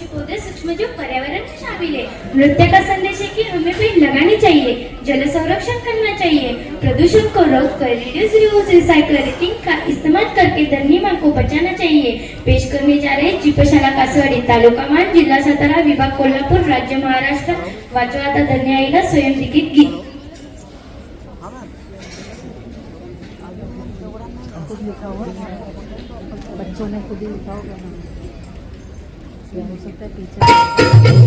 पक्षी सूक्ष्म जीव पर्यावरण में शामिल है नृत्य का संदेश है कि हमें पेड़ लगाने चाहिए जल संरक्षण करना चाहिए. प्रदूषण को रोक कर रिड्यूस रियूज रिसाइकलिंग का इस्तेमाल करके धरनी माँ को बचाना चाहिए. पेश करने जा रहे जीपशाला कासवाडी तालुका मान जिला सातारा विभाग कोल्हापुर राज्य महाराष्ट्र. वाचो आता धन्य आईला स्वयंलिखित गीत. बच्चों ने खुद ही लिखा होगा ना हो सकता है टीचर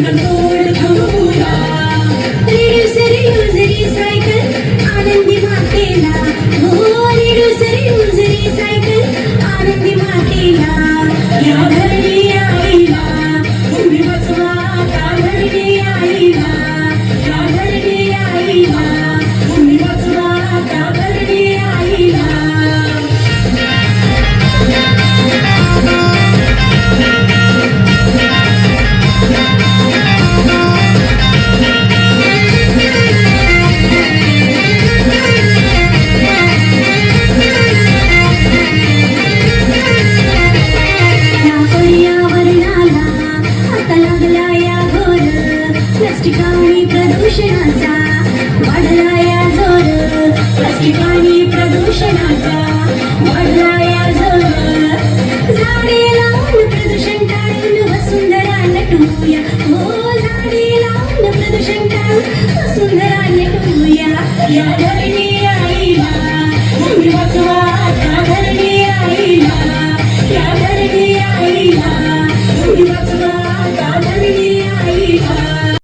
thank ठिकाणी प्रदूषणाचा वाढला या जोर. त्याच ठिकाणी प्रदूषणाचा वाढला या जोर. झाडे लावून प्रदूषण टाळून वसुंधरा नटूया हो झाडे लावून प्रदूषण टाळून वसुंधरा नटूया या धरणी आईला तुम्ही वाचवा आता धरणी आईला या धरणी आईला वाचवा